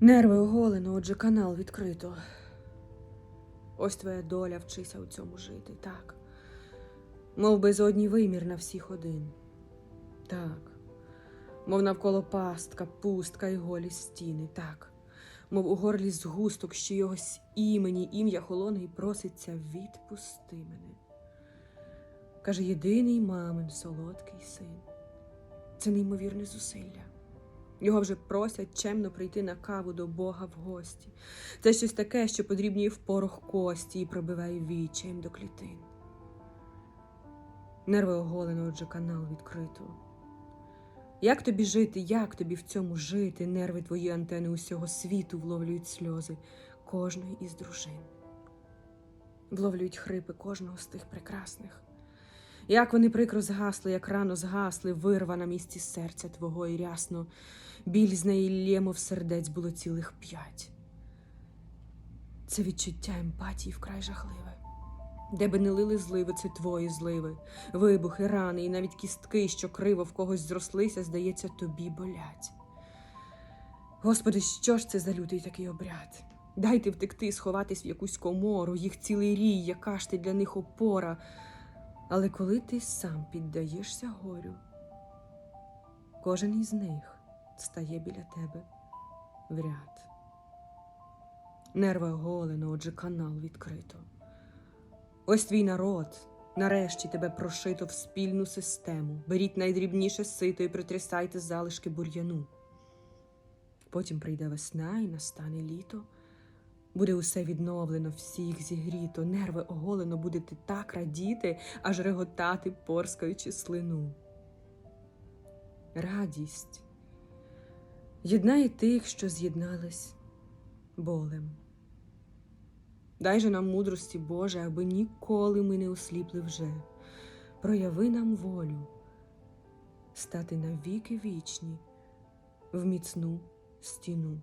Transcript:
Нерви оголено, отже, канал відкрито. Ось твоя доля вчися у цьому жити, так. Мов безодній вимір на всіх один. Так. Мов навколо пастка, пустка і голі стіни, так. Мов у горлі згусток, що йогось імені, ім'я холоне і проситься відпусти мене. Каже єдиний мамин солодкий син. Це неймовірне зусилля. Його вже просять чемно прийти на каву до Бога в гості. Це щось таке, що подрібнює в порох кості і пробиває вічаєм до клітин. Нерви оголено, отже, канал відкрито. Як тобі жити, як тобі в цьому жити? Нерви твої антени усього світу вловлюють сльози кожної із дружин. Вловлюють хрипи кожного з тих прекрасних. Як вони прикро згасли, як рано згасли, вирва на місці серця твого і рясно, біль з неї лє, мов сердець було цілих п'ять. Це відчуття емпатії вкрай жахливе. Де би не лили зливи, це твої зливи, вибухи, рани і навіть кістки, що криво в когось зрослися, здається, тобі болять. Господи, що ж це за лютий такий обряд? Дайте втекти, сховатись в якусь комору, їх цілий рій, яка ж ти для них опора. Але коли ти сам піддаєшся горю, кожен із них стає біля тебе в ряд. Нерви оголено, отже, канал відкрито. Ось твій народ, нарешті тебе прошито в спільну систему. Беріть найдрібніше сито і притрясайте залишки бур'яну. Потім прийде весна і настане літо. Буде усе відновлено, всіх зігріто, нерви оголено, будете так радіти, аж реготати, порскаючи слину. Радість єднає тих, що з'єднались болем. Дай же нам мудрості, Боже, аби ніколи ми не осліпли вже. Прояви нам волю, стати навіки вічні в міцну стіну.